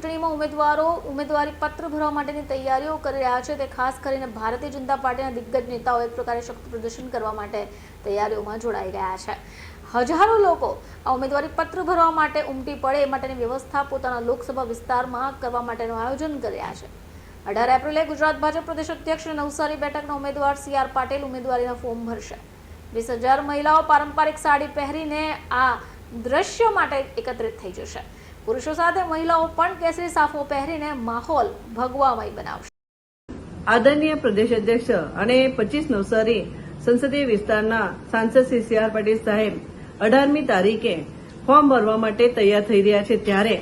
ચૂંટણીમાં ઉમેદવારો ઉમેદવારી પત્ર ભરવા માટેની તૈયારીઓ કરી રહ્યા છે. તે ખાસ કરીને ભારતીય જનતા પાર્ટીના દિગ્ગજ નેતાઓ એક પ્રકારે શક્તિ પ્રદર્શન કરવા માટે તૈયારીઓમાં જોડાઈ ગયા છે. હજારો લોકો આ ઉમેદવારી પત્ર ભરવા માટે ઉમટી પડે એ માટેની વ્યવસ્થા પોતાના લોકસભા વિસ્તારમાં કરવા માટેનું આયોજન કર્યા છે. અઢાર એપ્રિલે ગુજરાત ભાજપ પ્રદેશ અધ્યક્ષ નવસારી બેઠકના ઉમેદવાર સી આર પાટીલ ઉમેદવારીના ફોર્મ ભરશે. વીસ હજાર મહિલાઓ પારંપરિક સાડી પહેરીને આ દ્રશ્ય માટે એકત્રિત થઈ જશે. પુરુષો સાથે મહિલાઓ પણ કેસરી સાફો પહેરીને માહોલ ભગવામય બનાવશે. આદરણીય પ્રદેશ અધ્યક્ષ અને પચીસ નવસારી સંસદીય વિસ્તારના સાંસદ શ્રી સી આર પાટીલ સાહેબ અઢારમી તારીખે ફોર્મ ભરવા માટે તૈયાર થઈ રહ્યા છે ત્યારે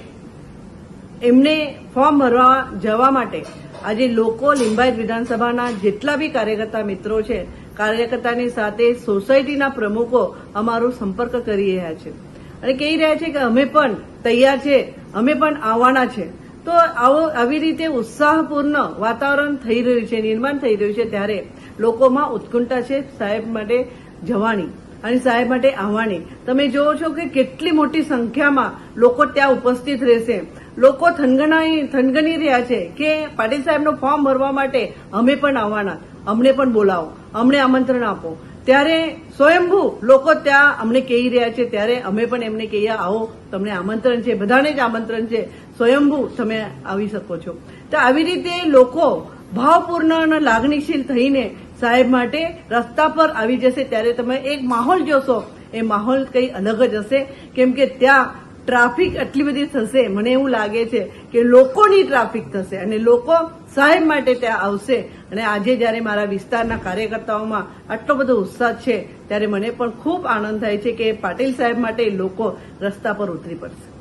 એમને ફોર્મ ભરવા જવા માટે આજે લોકો લિંબાયત વિધાનસભાના જેટલા બી કાર્યકર્તા મિત્રો છે, કાર્યકર્તાની સાથે સોસાયટીના પ્રમુખો અમારો સંપર્ક કરી રહ્યા છે. અને કહી રહ્યા છે કે અમે પણ તૈયાર છે, અમે પણ આવવાના છે. તો આવો, આવી રીતે ઉત્સાહપૂર્ણ વાતાવરણ થઈ રહ્યું છે, નિર્માણ થઈ રહ્યું છે, ત્યારે લોકોમાં ઉત્કંઠા છે સાહેબ માટે જવાની અને સાહેબ માટે આવવાની. તમે જોવો છો કે કેટલી મોટી સંખ્યામાં લોકો ત્યાં ઉપસ્થિત રહેશે. લોકો થનગણાઈ થનગની રહ્યા છે કે પાટીલ સાહેબનું ફોર્મ ભરવા માટે અમે પણ આવવાના. અમને પણ બોલાવો, અમને આમંત્રણ આપો. ત્યારે સ્વયંભૂ લોકો ત્યાં અમને કહી રહ્યા છે, ત્યારે અમે પણ એમને કહીએ, આવો, તમને આમંત્રણ છે, બધાને જ આમંત્રણ છે. સ્વયંભૂ તમે આવી શકો છો. તો આવી રીતે લોકો ભાવપૂર્ણ અને લાગણીશીલ થઈને સાહેબ માટે રસ્તા પર આવી જશે. ત્યારે તમે એક માહોલ જોશો. એ માહોલ કંઈ અલગ જ હશે. કેમ કે ત્યાં ટ્રાફિક આટલી બધી થશે. મને એવું લાગે છે કે લોકોની ટ્રાફિક થશે અને લોકો સાહેબ માટે ત્યાં આવશે. અને આજે જ્યારે મારા વિસ્તારના કાર્યકર્તાઓમાં આટલો બધો ઉત્સાહ છે, ત્યારે મને પણ ખૂબ આનંદ થાય છે કે પાટીલ સાહેબ માટે લોકો રસ્તા પર ઉતરી પડશે.